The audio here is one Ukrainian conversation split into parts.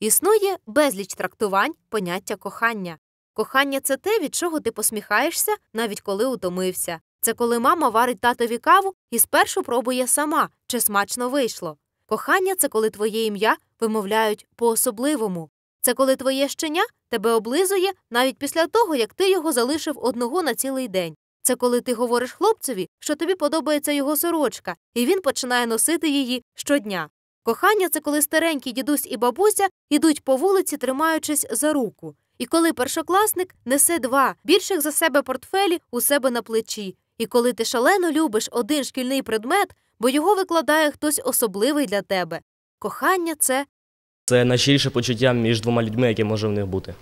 Існує безліч трактувань поняття кохання. Кохання це те, від чого ти посміхаєшся, навіть коли утомився. Це коли мама варить татові каву і спершу пробує сама, чи смачно вийшло. Кохання це коли твоє ім'я вимовляють по-особливому. Це коли твоє щеня тебе облизує навіть після того, як ти його залишив одного на цілий день. Це коли ти говориш хлопцеві, що тобі подобається його сорочка, і він починає носити її щодня. Кохання це коли старенький дідусь і бабуся йдуть по вулиці, тримаючись за руку. І коли першокласник несе два більших за себе портфелі у себе на плечі. І коли ти шалено любиш один шкільний предмет, бо його викладає хтось особливий для тебе. Кохання це Це найщиріше почуття між двома людьми, яке може в них бути.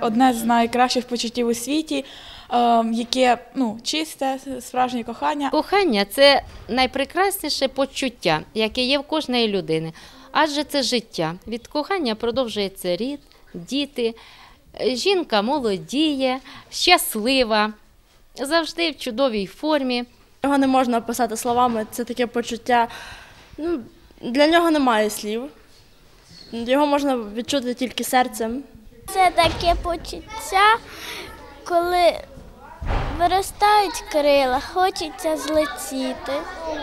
Одне з найкращих почуттів у світі, е, яке ну, чисте, справжнє кохання. Кохання це найпрекрасніше почуття, яке є в кожної людини. Адже це життя. Від кохання продовжується рід, діти, е, жінка молодіє, щаслива, завжди в чудовій формі. Його не можна описати словами, це таке почуття. Ну, для нього немає слів. Його можна відчути тільки серцем. Це таке почуття, коли виростають крила, хочеться злетіти.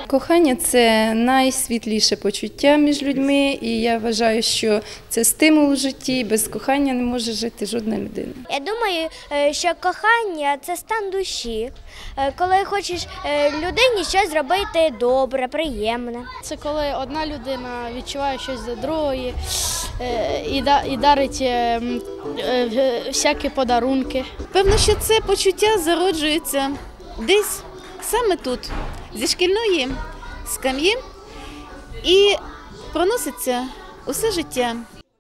Кохання це найсвітліше почуття між людьми, і я вважаю, що це стимул у житті. Без кохання не може жити жодна людина. Я думаю, е, що кохання це стан душі, Е, коли хочеш е, людині щось зробити добре, приємне. Це коли одна людина відчуває щось до другої і, да- і дарить е, м, е, всякі подарунки. Певно, що це почуття зароджується десь саме тут, зі шкільної скам'ї, і проноситься усе життя.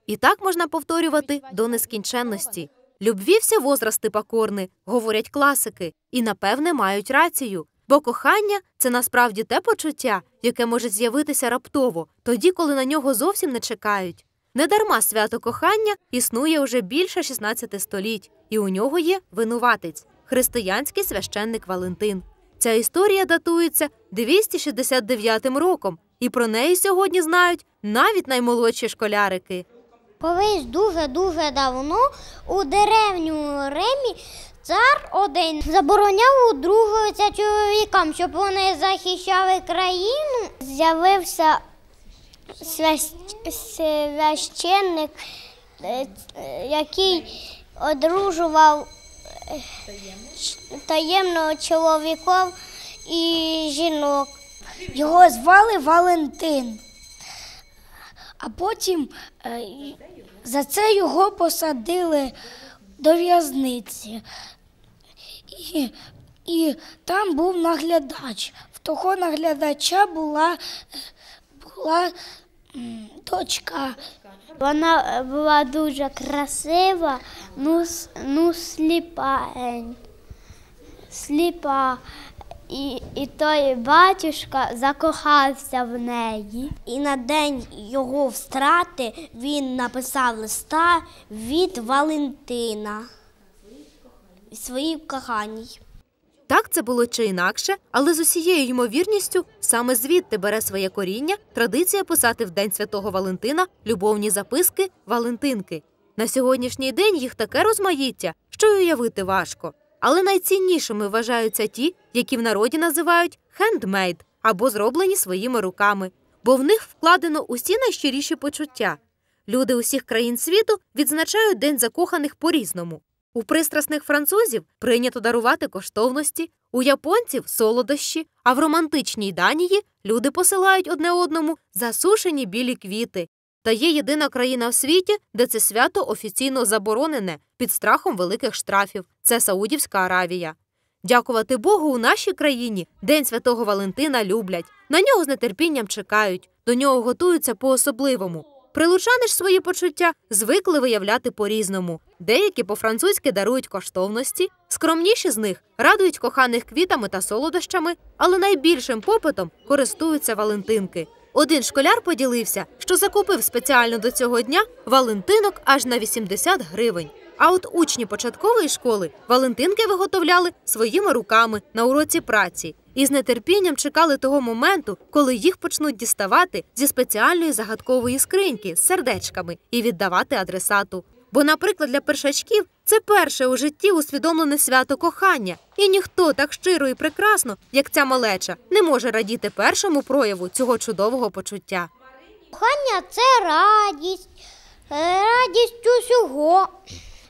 І так можна повторювати до нескінченності. Любві всі возрасти покорни, говорять класики, і напевне мають рацію. Бо кохання це насправді те почуття, яке може з'явитися раптово, тоді, коли на нього зовсім не чекають. Недарма свято кохання існує уже більше 16 століть, і у нього є винуватець християнський священник Валентин. Ця історія датується 269 роком, і про неї сьогодні знають навіть наймолодші школярики. Колись дуже-дуже давно у деревню Римі цар один забороняв одружуватися чоловікам, щоб вони захищали країну. З'явився свящ- священник, е, який одружував таємно чоловіків і жінок. Його звали Валентин. А потім е, за це його посадили до в'язниці. І, і там був наглядач. В того наглядача була, була дочка. Вона е, була дуже красива, ну, ну сліпа. Сліпа. І, і той батюшка закохався в неї. І на день його встрати він написав листа від Валентина своїй коханій. Так це було чи інакше, але з усією ймовірністю саме звідти бере своє коріння традиція писати в День Святого Валентина любовні записки Валентинки. На сьогоднішній день їх таке розмаїття, що й уявити важко. Але найціннішими вважаються ті, які в народі називають хендмейд або зроблені своїми руками, бо в них вкладено усі найщиріші почуття. Люди усіх країн світу відзначають День закоханих по-різному. У пристрасних французів прийнято дарувати коштовності, у японців солодощі, а в романтичній Данії люди посилають одне одному засушені білі квіти. Та є єдина країна в світі, де це свято офіційно заборонене під страхом великих штрафів це Саудівська Аравія. Дякувати Богу, у нашій країні День Святого Валентина люблять. На нього з нетерпінням чекають, до нього готуються по-особливому. Прилучани ж свої почуття звикли виявляти по-різному. Деякі по-французьки дарують коштовності, скромніші з них радують коханих квітами та солодощами, але найбільшим попитом користуються Валентинки. Один школяр поділився, що закупив спеціально до цього дня Валентинок аж на 80 гривень. А от учні початкової школи Валентинки виготовляли своїми руками на уроці праці і з нетерпінням чекали того моменту, коли їх почнуть діставати зі спеціальної загадкової скриньки з сердечками і віддавати адресату. Бо, наприклад, для першачків це перше у житті усвідомлене свято кохання, і ніхто так щиро і прекрасно, як ця малеча, не може радіти першому прояву цього чудового почуття. Кохання це радість, е, радість усього.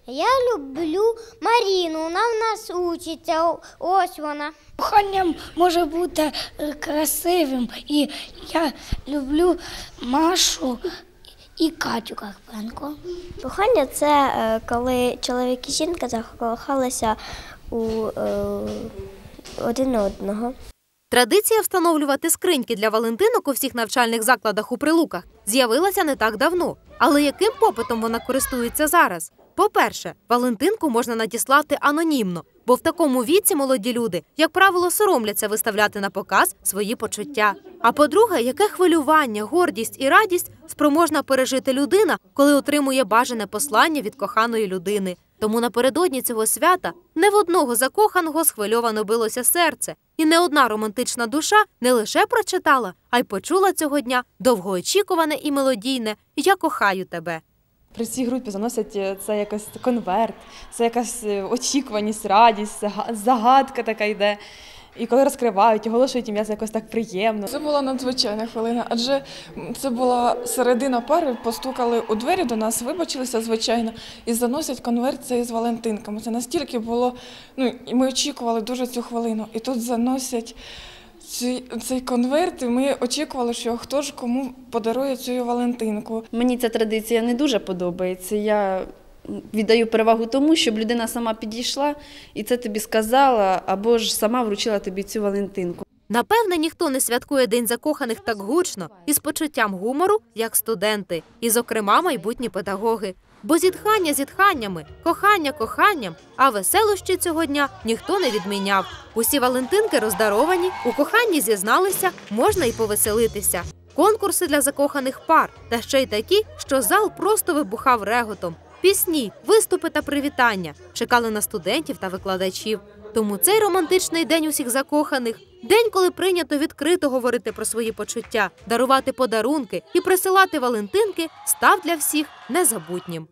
Я люблю Маріну, вона в нас учиться, ось вона. Коханням може бути е, красивим. І я люблю Машу і Катю Карпенко. Кохання це е, коли чоловік і жінка закохалися у е, один одного. Традиція встановлювати скриньки для Валентинок у всіх навчальних закладах у прилуках з'явилася не так давно. Але яким попитом вона користується зараз? По-перше, Валентинку можна надіслати анонімно, бо в такому віці молоді люди, як правило, соромляться виставляти на показ свої почуття. А по-друге, яке хвилювання, гордість і радість спроможна пережити людина, коли отримує бажане послання від коханої людини. Тому напередодні цього свята не в одного закоханого схвильовано билося серце, і не одна романтична душа не лише прочитала, а й почула цього дня довгоочікуване і мелодійне Я кохаю тебе. При цій групі заносять е, це якось конверт, це якась е, очікуваність, радість, загадка така йде. І коли розкривають, оголошують ім'я, це якось так приємно. Це була надзвичайна хвилина, адже це була середина пари, постукали у двері до нас, вибачилися, звичайно, і заносять конверт цей з Валентинками. Це настільки було, ну і ми очікували дуже цю хвилину. І тут заносять цей, цей конверт, і ми очікували, що хто ж кому подарує цю Валентинку. Мені ця традиція не дуже подобається. Я віддаю перевагу тому, щоб людина сама підійшла і це тобі сказала, або ж сама вручила тобі цю Валентинку. Напевне, ніхто не святкує День закоханих так гучно і з почуттям гумору, як студенти, і, зокрема, майбутні педагоги. Бо зітхання зітханнями, кохання коханням, а веселощі цього дня ніхто не відміняв. Усі Валентинки роздаровані, у коханні зізналися, можна й повеселитися. Конкурси для закоханих пар, та ще й такі, що зал просто вибухав реготом. Пісні, виступи та привітання чекали на студентів та викладачів. Тому цей романтичний день усіх закоханих день, коли прийнято відкрито говорити про свої почуття, дарувати подарунки і присилати Валентинки, став для всіх незабутнім.